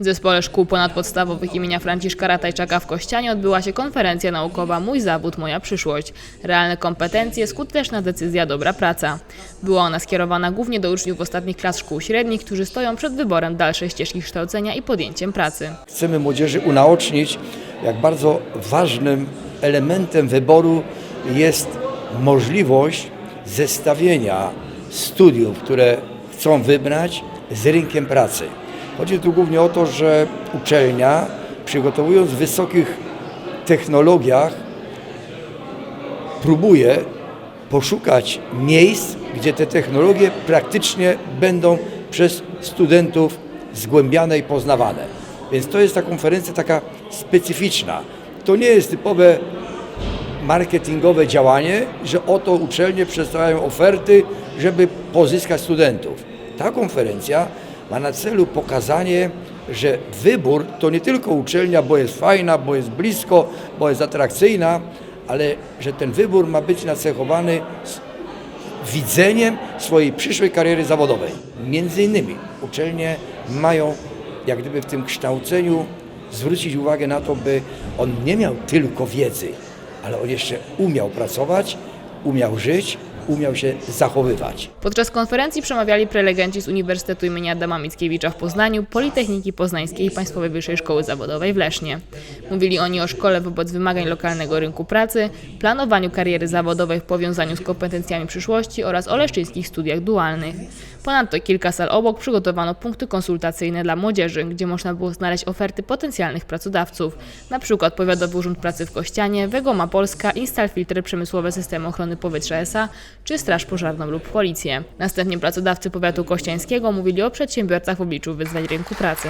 W Zespole Szkół Ponadpodstawowych imienia Franciszka Ratajczaka w Kościanie odbyła się konferencja naukowa Mój zawód, moja przyszłość. Realne kompetencje, skuteczna decyzja, dobra praca. Była ona skierowana głównie do uczniów ostatnich klas szkół średnich, którzy stoją przed wyborem dalszej ścieżki kształcenia i podjęciem pracy. Chcemy młodzieży unaocznić, jak bardzo ważnym elementem wyboru jest możliwość zestawienia studiów, które chcą wybrać, z rynkiem pracy. Chodzi tu głównie o to, że uczelnia, przygotowując w wysokich technologiach, próbuje poszukać miejsc, gdzie te technologie praktycznie będą przez studentów zgłębiane i poznawane. Więc to jest ta konferencja taka specyficzna. To nie jest typowe marketingowe działanie, że oto uczelnie przedstawiają oferty, żeby pozyskać studentów. Ta konferencja ma na celu pokazanie, że wybór to nie tylko uczelnia, bo jest fajna, bo jest blisko, bo jest atrakcyjna, ale że ten wybór ma być nacechowany widzeniem swojej przyszłej kariery zawodowej. Między innymi uczelnie mają jak gdyby w tym kształceniu zwrócić uwagę na to, by on nie miał tylko wiedzy, ale on jeszcze umiał pracować, umiał żyć, umiał się zachowywać. Podczas konferencji przemawiali prelegenci z Uniwersytetu im. Adama Mickiewicza w Poznaniu, Politechniki Poznańskiej i Państwowej Wyższej Szkoły Zawodowej w Lesznie. Mówili oni o szkole wobec wymagań lokalnego rynku pracy, planowaniu kariery zawodowej w powiązaniu z kompetencjami przyszłości oraz o leszczyńskich studiach dualnych. Ponadto kilka sal obok przygotowano punkty konsultacyjne dla młodzieży, gdzie można było znaleźć oferty potencjalnych pracodawców, przykład Powiatowy Urząd Pracy w Kościanie, Wegoma Polska, Instal Filtry Przemysłowe Systemu Ochrony Powietrza SA czy Straż Pożarną lub Policję. Następnie pracodawcy powiatu kościańskiego mówili o przedsiębiorcach w obliczu wyzwań rynku pracy.